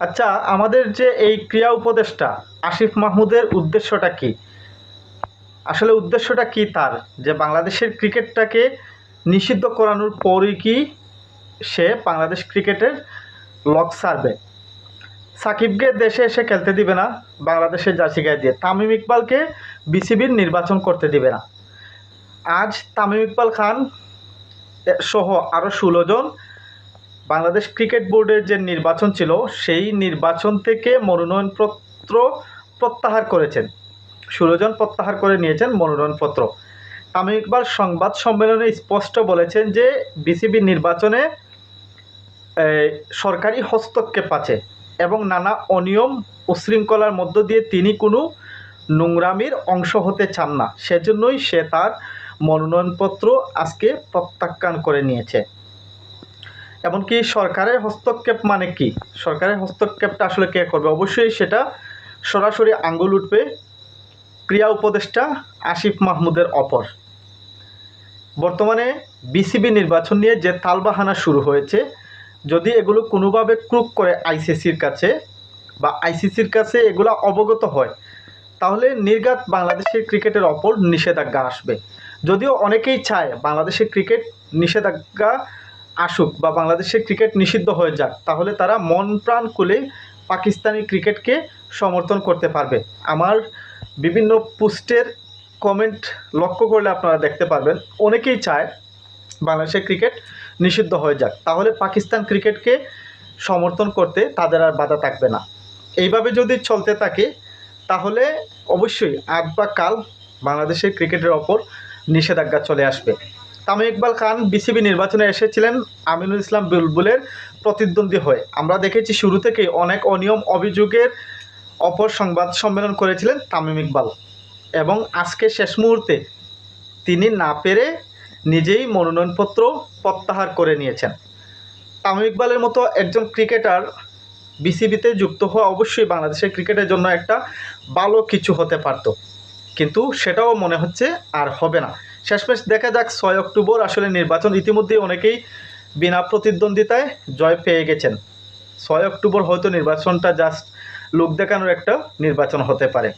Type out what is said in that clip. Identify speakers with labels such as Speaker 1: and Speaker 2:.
Speaker 1: আচ্ছা আমাদের যে এই ক্রিয়া উপদেষ্টা আসিফ মাহমুদের উদ্দেশ্যটা কি? আসলে উদ্দেশ্যটা কি তার? যে বাংলাদেশের ক্রিকেটটাকে নিষিদ্ধ করানোর পরই কি সে বাংলাদেশ ক্রিকেটের লক সারবে? সাকিবকে দেশে এসে খেলতে দিবে না, বাংলাদেশের জার্সি গায়ে দিয়ে। তামিম ইকবালকে বিসিবির নির্বাচন করতে দিবে না। আজ তামিম ইকবাল খান সহ আরও ষোলো জন বাংলাদেশ ক্রিকেট বোর্ডের যে নির্বাচন ছিল, সেই নির্বাচন থেকে মনোনয়নপত্র প্রত্যাহার করেছেন। ষোলো জন প্রত্যাহার করে নিয়েছেন মনোনয়নপত্র। তামিম ইকবাল সংবাদ সম্মেলনে স্পষ্ট বলেছেন যে, বিসিবি নির্বাচনে সরকারি হস্তক্ষেপ আছে এবং নানা অনিয়ম উশৃঙ্খলার মধ্য দিয়ে তিনি কোনো নোংরামির অংশ হতে চান না। সেজন্যই সে তার মনোনয়নপত্র আজকে প্রত্যাখ্যান করে নিয়েছে। এমনকি সরকারের হস্তক্ষেপ মানে কি? সরকারের হস্তক্ষেপটা আসলে কে করবে? অবশ্যই সেটা সরাসরি আঙ্গুল উঠবে ক্রিয়া উপদেষ্টা আসিফ মাহমুদের অপর। বর্তমানে বিসিবি নির্বাচন নিয়ে যে তালবাহানা শুরু হয়েছে, যদি এগুলো কোনোভাবে ক্রুক করে আইসিসির কাছে বা আইসিসির কাছে এগুলো অবগত হয়, তাহলে নির্ঘাত বাংলাদেশের ক্রিকেটের অপর নিষেধাজ্ঞা আসবে। যদিও অনেকেই চায় বাংলাদেশের ক্রিকেট নিষেধাজ্ঞা আসুক বা বাংলাদেশের ক্রিকেট নিষিদ্ধ হয়ে যাক, তাহলে তারা মন প্রাণ খুলে পাকিস্তানি ক্রিকেটকে সমর্থন করতে পারবে। আমার বিভিন্ন পোস্টের কমেন্ট লক্ষ্য করলে আপনারা দেখতে পারবেন, অনেকেই চায় বাংলাদেশের ক্রিকেট নিষিদ্ধ হয়ে যাক, তাহলে পাকিস্তান ক্রিকেটকে সমর্থন করতে তাদের আর বাধা থাকবে না। এইভাবে যদি চলতে থাকে, তাহলে অবশ্যই আজ বা কাল বাংলাদেশের ক্রিকেটের ওপর নিষেধাজ্ঞা চলে আসবে। তামিম ইকবাল খান বিসিবি নির্বাচনে এসেছিলেন আমিনুল ইসলাম বুলবুলের প্রতিদ্বন্দ্বী হয়ে। আমরা দেখেছি শুরু থেকেই অনেক অনিয়ম, অভিযোগের অপর সংবাদ সম্মেলন করেছিলেন তামিম ইকবাল। এবং আজকে শেষ মুহূর্তে তিনি না পেরে নিজেই মনোনয়নপত্র প্রত্যাহার করে নিয়েছেন। তামিম ইকবালের মতো একজন ক্রিকেটার বিসিবিতে যুক্ত হওয়া অবশ্যই বাংলাদেশের ক্রিকেটের জন্য একটা ভালো কিছু হতে পারতো। কিন্তু সেটাও মনে হচ্ছে আর হবে না। শেষমেশ দেখা যাক ছয় অক্টোবর আসলে নির্বাচন। ইতিমধ্যেই অনেকেই বিনা প্রতিদ্বন্দ্বিতায় জয় পেয়ে গেছেন। ছয় অক্টোবর হয়তো নির্বাচনটা জাস্ট লোক দেখানোর একটা নির্বাচন হতে পারে।